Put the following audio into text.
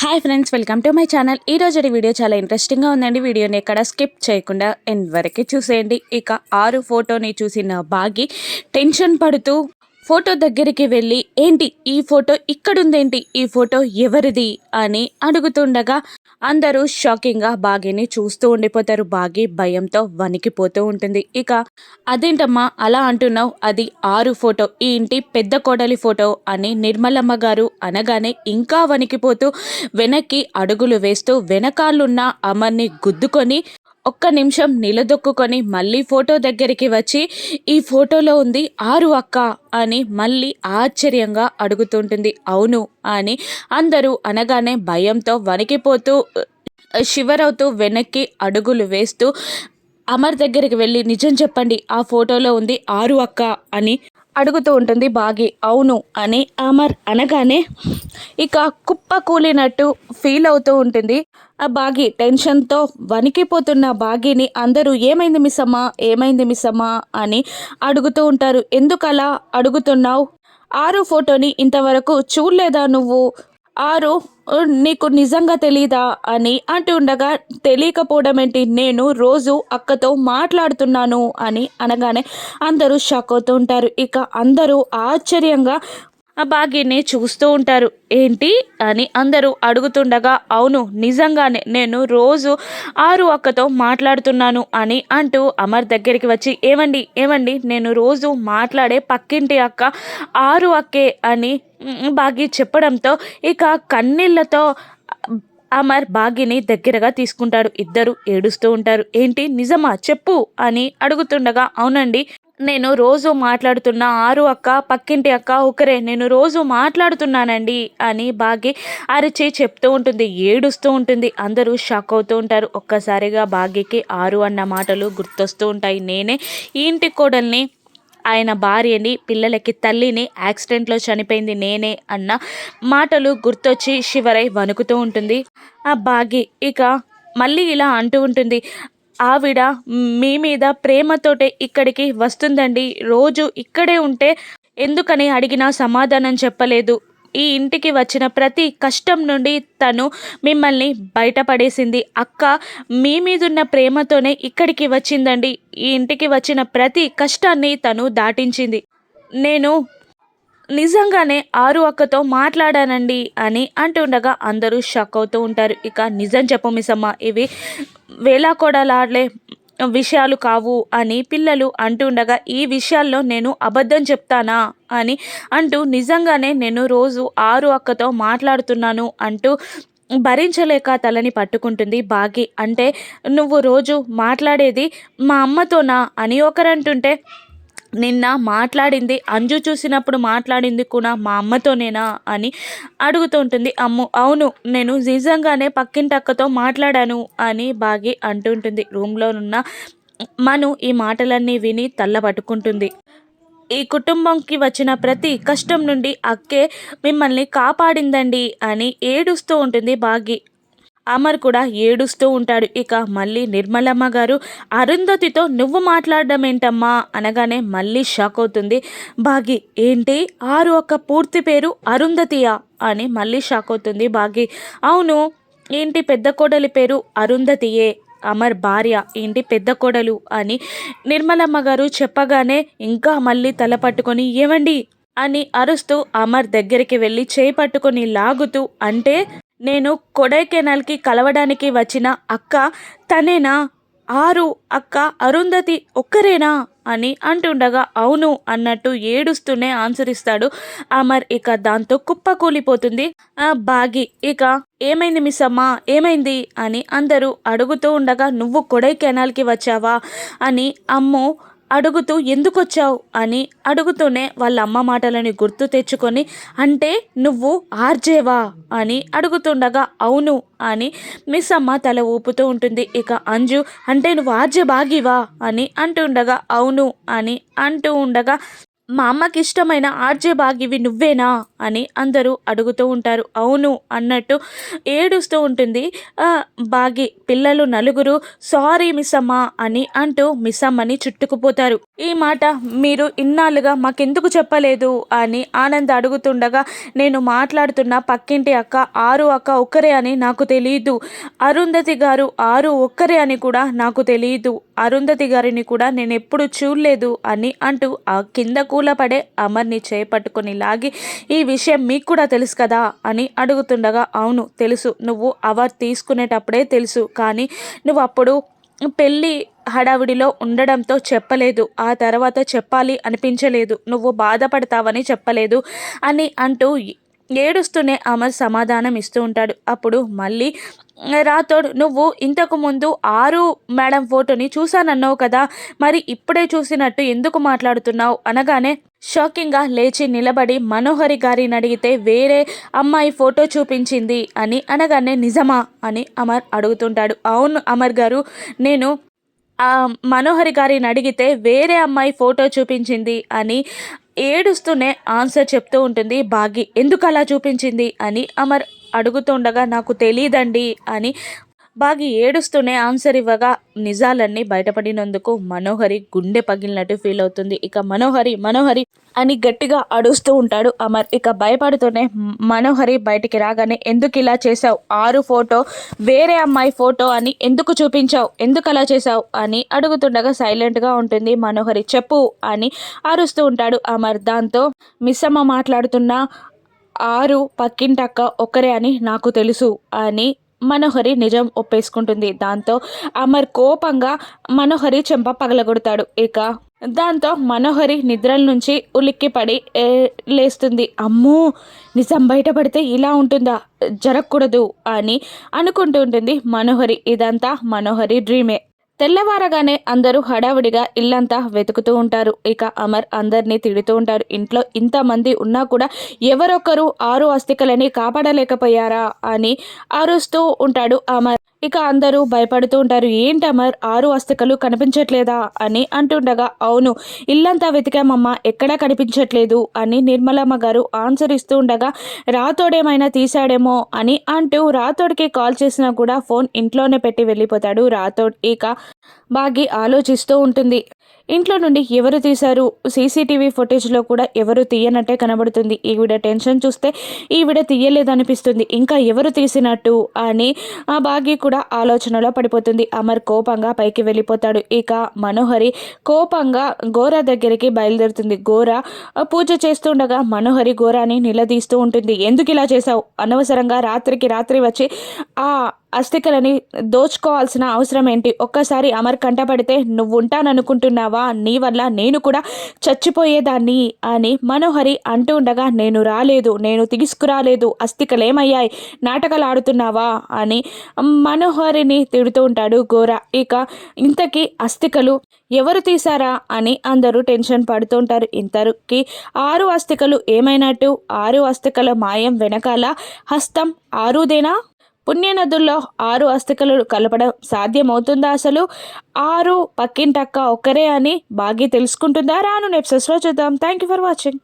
Hi friends welcome to my channel ఈ రోజు video చాలా ఇంట్రెస్టింగ్గా ఉందండి. వీడియోని ఎక్కడ స్కిప్ చేయకుండా ఎండ్ వరకు చూసేయండి. ఇక ఆరు ఫోటోని చూసిన బాగి టెన్షన్ పడుతూ ఫోటో దగ్గరికి వెళ్ళి ఏంటి ఈ ఫోటో ఇక్కడుందేంటి? ఈ ఫోటో ఎవరిది? అని అడుగుతుండగా అందరూ షాకింగ్గా బాగీని చూస్తూ ఉండిపోతారు. బాగీ భయంతో వణికిపోతూ ఉంటుంది. ఇక అదేంటమ్మా? అలా అంటున్నావు? అది ఆరు ఫోటో. ఈ ఇంటి పెద్ద కోడలి ఫోటో అని నిర్మలమ్మ గారు అనగానే ఇంకా వణికిపోతూ వెనక్కి అడుగులు వేస్తూ వెనకాలన్న అమర్ని గుద్దుకొని ఒక్క నిమిషం నిలదొక్కుని మళ్ళీ ఫోటో దగ్గరికి వచ్చి ఈ ఫోటోలో ఉంది ఆరు అక్క అని మళ్ళీ ఆశ్చర్యంగా అడుగుతుంటుంది. అవును అని అందరూ అనగానే భయంతో వణికిపోతూ శివరవుతూ వెనక్కి అడుగులు వేస్తూ అమర్ దగ్గరికి వెళ్ళి నిజం చెప్పండి ఆ ఫోటోలో ఉంది ఆరు అక్క అని అడుగుతూ ఉంటుంది బాగి అవును అని అమర్ అనగానే ఇక కుప్ప కూలినట్టు ఫీల్ అవుతూ ఉంటుంది. ఆ బాగి టెన్షన్తో వణికిపోతున్న బాగిని అందరూ ఏమైంది మిస్ అమ్మా ఏమైంది మిస్ అమ్మా అని అడుగుతూ ఉంటారు. ఎందుకలా అడుగుతున్నావు? ఆరు ఫోటోని ఇంతవరకు చూడలేదా నువ్వు? ఆరు నీకు నిజంగా తెలీదా? అని అంటూ ఉండగా తెలియకపోవడం ఏంటి? నేను రోజు అక్కతో మాట్లాడుతున్నాను అని అనగానే అందరూ షాక్ అవుతూ ఉంటారు. ఇక అందరూ ఆశ్చర్యంగా ఆ భాగ్యని చూస్తూ ఉంటారు. ఏంటి? అని అందరూ అడుగుతుండగా అవును నిజంగానే నేను రోజు ఆరు అక్కతో మాట్లాడుతున్నాను అని అంటూ అమర్ దగ్గరికి వచ్చి ఏమండి ఏమండి నేను రోజు మాట్లాడే పక్కింటి అక్క ఆరు అక్కే అని బాగి చెప్పడంతో ఇక కన్నీళ్ళతో అమర్ బాగిని దగ్గరగా తీసుకుంటాడు. ఇద్దరు ఏడుస్తూ ఉంటారు. ఏంటి? నిజమా? చెప్పు అని అడుగుతుండగా అవునండి నేను రోజు మాట్లాడుతున్న ఆరు అక్క పక్కింటి అక్క ఒకరే నేను రోజు మాట్లాడుతున్నానండి అని బాగి అరిచి చెప్తూ ఉంటుంది. ఏడుస్తూ ఉంటుంది. అందరూ షాక్ అవుతూ ఉంటారు. ఒక్కసారిగా బాగికి ఆరు అన్న మాటలు గుర్తొస్తూ ఉంటాయి. నేనే ఈ ఇంటి కోడల్ని ఆయన భార్యని పిల్లలకి తల్లిని యాక్సిడెంట్లో చనిపోయింది నేనే అన్న మాటలు గుర్తొచ్చి శివరై వణుకుతూ ఉంటుంది. ఆ బాగి ఇక మళ్ళీ ఇలా అంటూ ఉంటుంది ఆవిడ మీ మీద ప్రేమతోటే ఇక్కడికి వస్తుందండి. రోజు ఇక్కడే ఉంటే ఎందుకని అడిగినా సమాధానం చెప్పలేదు. ఈ ఇంటికి వచ్చిన ప్రతి కష్టం నుండి తను మిమ్మల్ని బయటపడేసింది. అక్క మీ మీదున్న ప్రేమతోనే ఇక్కడికి వచ్చిందండి. ఈ ఇంటికి వచ్చిన ప్రతి కష్టాన్ని తను దాటించింది. నేను నిజంగానే ఆరు అక్కతో మాట్లాడానండి అని అంటుండగా అందరూ షాక్ అవుతూ ఉంటారు. ఇక నిజం చెప్పు మిసమ్మ ఇవి వేలాకోడలాడలే విషయాలు కావు అని పిల్లలు అంటుండగా ఈ విషయాల్లో నేను అబద్ధం చెప్తానా? అని అంటూ నిజంగానే నేను రోజు ఆరు అక్కతో మాట్లాడుతున్నాను అంటూ భరించలేక తలని పట్టుకుంటుంది బాగి. అంటే నువ్వు రోజు మాట్లాడేది మా అమ్మతోనా? అని ఒకరంటుంటే నిన్న మాట్లాడింది అంజు చూసినప్పుడు మాట్లాడింది కూడా మా అమ్మతోనేనా అని అడుగుతూ ఉంటుంది. అమ్ము అవును నేను నిజంగానే పక్కింటి అక్కతో మాట్లాడాను అని బాగి అంటుంటుంది రూమ్లోనున్న మను ఈ మాటలన్నీ విని తల్ల పట్టుకుంటుంది ఈ కుటుంబంకి వచ్చిన ప్రతి కష్టం నుండి అక్కే మిమ్మల్ని కాపాడిందండి అని ఏడుస్తూ ఉంటుంది బాగి. అమర్ కూడా ఏడుస్తూ ఉంటాడు. ఇక మళ్ళీ నిర్మలమ్మ గారు అరుంధతితో నువ్వు మాట్లాడడం ఏంటమ్మా అనగానే మళ్ళీ షాక్ అవుతుంది. బాగి ఏంటి? ఆరు ఒక పూర్తి పేరు అరుంధతియా? అని మళ్ళీ షాక్ అవుతుంది బాగి. అవును ఏంటి పెద్ద కోడలి పేరు అరుంధతియే? అమర్ భార్య ఏంటి పెద్ద కోడలు? అని నిర్మలమ్మ గారు చెప్పగానే ఇంకా మళ్ళీ తల పట్టుకొని ఏమండి అని అరుస్తూ అమర్ దగ్గరికి వెళ్ళి చేయి పట్టుకొని లాగుతూ అంటే నేను కొడైకెనాల్కి కలవడానికి వచ్చిన అక్క తనేనా? ఆరు అక్క అరుంధతి ఒక్కరేనా? అని అంటుండగా అవును అన్నట్టు ఏడుస్తూనే ఆన్సర్ ఇస్తాడు. అమర్ ఇక దాంతో కుప్ప కూలిపోతుంది. ఆ బాగి ఇక ఏమైంది మిస్ అమ్మ? ఏమైంది? అని అందరూ అడుగుతూ ఉండగా నువ్వు కొడైకెనాల్కి వచ్చావా? అని అమ్ము అడుగుతూ ఎందుకొచ్చావు అని అడుగుతూనే వాళ్ళ అమ్మ మాటలని గుర్తు తెచ్చుకొని అంటే నువ్వు ఆర్జేవా అని అడుగుతుండగా అవును అని మిస్ అమ్మ తల ఊపుతూ ఉంటుంది. ఇక అంజు అంటే నువ్వు ఆర్జే బాగివా అని అంటుండగా అవును అని అంటూ ఉండగా మా అమ్మకి ఇష్టమైన ఆర్జే భాగ్యవి నువ్వేనా? అని అందరూ అడుగుతూ ఉంటారు. అవును అన్నట్టు ఏడుస్తూ ఉంటుంది. బాగి పిల్లలు నలుగురు సారీ మిస్సమ్మా అని అంటూ మిస్సమ్మని చుట్టుకుపోతారు. ఈ మాట మీరు ఇన్నాళ్ళుగా మాకెందుకు చెప్పలేదు? అని ఆనంద్ అడుగుతుండగా నేను మాట్లాడుతున్న పక్కింటి అక్క ఆరు అక్క ఒక్కరే అని నాకు తెలియదు అరుంధతి గారు ఆరు ఒక్కరే అని కూడా నాకు తెలియదు అరుంధతి గారిని కూడా నేను ఎప్పుడు చూడలేదు అని అంటూ ఆ కిందకు కూలపడే అమర్ని చేపట్టుకుని లాగి ఈ విషయం మీకు కూడా తెలుసు కదా? అని అడుగుతుండగా అవును తెలుసు. నువ్వు అవర్ తీసుకునేటప్పుడే తెలుసు. కానీ నువ్వు అప్పుడు పెళ్ళి హడావిడిలో ఉండడంతో చెప్పలేదు. ఆ తర్వాత చెప్పాలి అనిపించలేదు. నువ్వు బాధపడతావని చెప్పలేదు అని అంటూ ఏడుస్తూనే అమర్ సమాధానం ఇస్తూ ఉంటాడు. అప్పుడు మళ్ళీ రాతోడు నువ్వు ఇంతకు ముందు ఆరు మేడం ఫోటోని చూశానన్నావు కదా మరి ఇప్పుడే చూసినట్టు ఎందుకు మాట్లాడుతున్నావు? అనగానే షాకింగ్గా లేచి నిలబడి మనోహరి గారిని అడిగితే వేరే అమ్మాయి ఫోటో చూపించింది అని అనగానే నిజమా? అని అమర్ అడుగుతుంటాడు. అవును అమర్ గారు నేను మనోహరి గారిని అడిగితే వేరే అమ్మాయి ఫోటో చూపించింది అని ఏడుస్తూనే ఆన్సర్ చెప్తూ ఉంటుంది భాగి ఎందుకు అలా చూపించింది? అని అమర్ అడుగుతుండగా నాకు తెలియదండి అని బాగి ఏడుస్తూనే ఆన్సర్ ఇవ్వగా నిజాలన్నీ బయటపడినందుకు మనోహరి గుండె పగిలినట్టు ఫీల్ అవుతుంది. ఇక మనోహరి మనోహరి అని గట్టిగా అడుస్తూ ఉంటాడు అమర్. ఇక భయపడుతూనే మనోహరి బయటికి రాగానే ఎందుకు ఇలా చేసావు ఆరు ఫోటో వేరే అమ్మాయి ఫోటో అని ఎందుకు చూపించావు? ఎందుకు అలా చేసావు అని అడుగుతుండగా సైలెంట్గా ఉంటుంది మనోహరి. చెప్పు అని అరుస్తూ ఉంటాడు అమర్. దాంతో మిస్సమ్మ మాట్లాడుతున్న ఆరు పక్కింటక్క ఒక్కరే అని నాకు తెలుసు అని మనోహరి నిజం ఒప్పేసుకుంటుంది. దాంతో అమర్ కోపంగా మనోహరి చెంప పగలగొడతాడు. ఇక దాంతో మనోహరి నిద్రల నుంచి ఉలిక్కిపడి లేస్తుంది అమ్మో నిజం బయటపడితే ఇలా ఉంటుందా? జరగకూడదు అని అనుకుంటూ ఉంటుంది మనోహరి. ఇదంతా మనోహరి డ్రీమే. తెల్లవారగానే అందరూ హడావిడిగా ఇల్లంతా వెతుకుతూ ఉంటారు. ఇక అమర్ అందరినీ తిడుతూ ఉంటారు. ఇంట్లో ఇంతమంది ఉన్నా కూడా ఎవరొకరు ఆరు అస్థికలని కాపాడలేకపోయారా అని అరుస్తూ ఉంటాడు అమర్. ఇక అందరూ భయపడుతూ ఉంటారు ఏంటి అమర్? ఆరు అస్తికలు కనిపించట్లేదా? అని అంటుండగా అవును ఇల్లంతా వెతికామమ్మా ఎక్కడా కనిపించట్లేదు అని నిర్మలమ్మ గారు ఆన్సర్ ఇస్తూ ఉండగా రాతోడేమైనా తీశాడేమో అని అంటూ రాతోడికి కాల్ చేసినా కూడా ఫోన్ ఇంట్లోనే పెట్టి వెళ్ళిపోతాడు రాతోడ్. ఇక బాగి ఆలోచిస్తూ ఉంటుంది ఇంట్లో నుండి ఎవరు తీశారు? సీసీటీవీ ఫుటేజ్లో కూడా ఎవరు తీయనట్టే కనబడుతుంది. ఈవిడ టెన్షన్ చూస్తే ఈవిడ తీయలేదనిపిస్తుంది. ఇంకా ఎవరు తీసినట్టు? అని ఆ భాగ్య కూడా ఆలోచనలో పడిపోతుంది. అమర్ కోపంగా పైకి వెళ్ళిపోతాడు. ఇక మనోహరి కోపంగా గోర దగ్గరికి బయలుదేరుతుంది. గోర పూజ చేస్తుండగా మనోహరి గోరాని నిలదీస్తూ ఉంటుంది. ఎందుకు ఇలా చేశావు? అనవసరంగా రాత్రికి రాత్రి వచ్చి ఆ అస్థికలని దోచుకోవాల్సిన అవసరం ఏంటి? ఒక్కసారి అమర్ కంటపడితే నువ్వు ఉంటాననుకుంటున్నావా నీ వల్ల నేను కూడా చచ్చిపోయేదాన్ని అని మనోహరి అంటూ ఉండగా నేను రాలేదు నేను తీసుకురాలేదు అస్థికలేమయ్యాయి నాటకాలు ఆడుతున్నావా? అని మనోహరిని తిడుతూ ఉంటాడు గోర. ఇక ఇంతకీ అస్థికలు ఎవరు తీశారా అని అందరూ టెన్షన్ పడుతుంటారు ఇంతకి ఆరు అస్థికలు ఏమైనట్టు? ఆరు అస్థికల మాయం వెనకాల హస్తం ఆరుదేనా? పుణ్యనదుల్లో ఆరు అస్థికలు కలపడం సాధ్యమవుతుందా అసలు? ఆరు పక్కింటక్క ఒక్కరే అని బాగా తెలుసుకుంటుందా? రాను నెప్సెస్లో చూద్దాం. Thank you for watching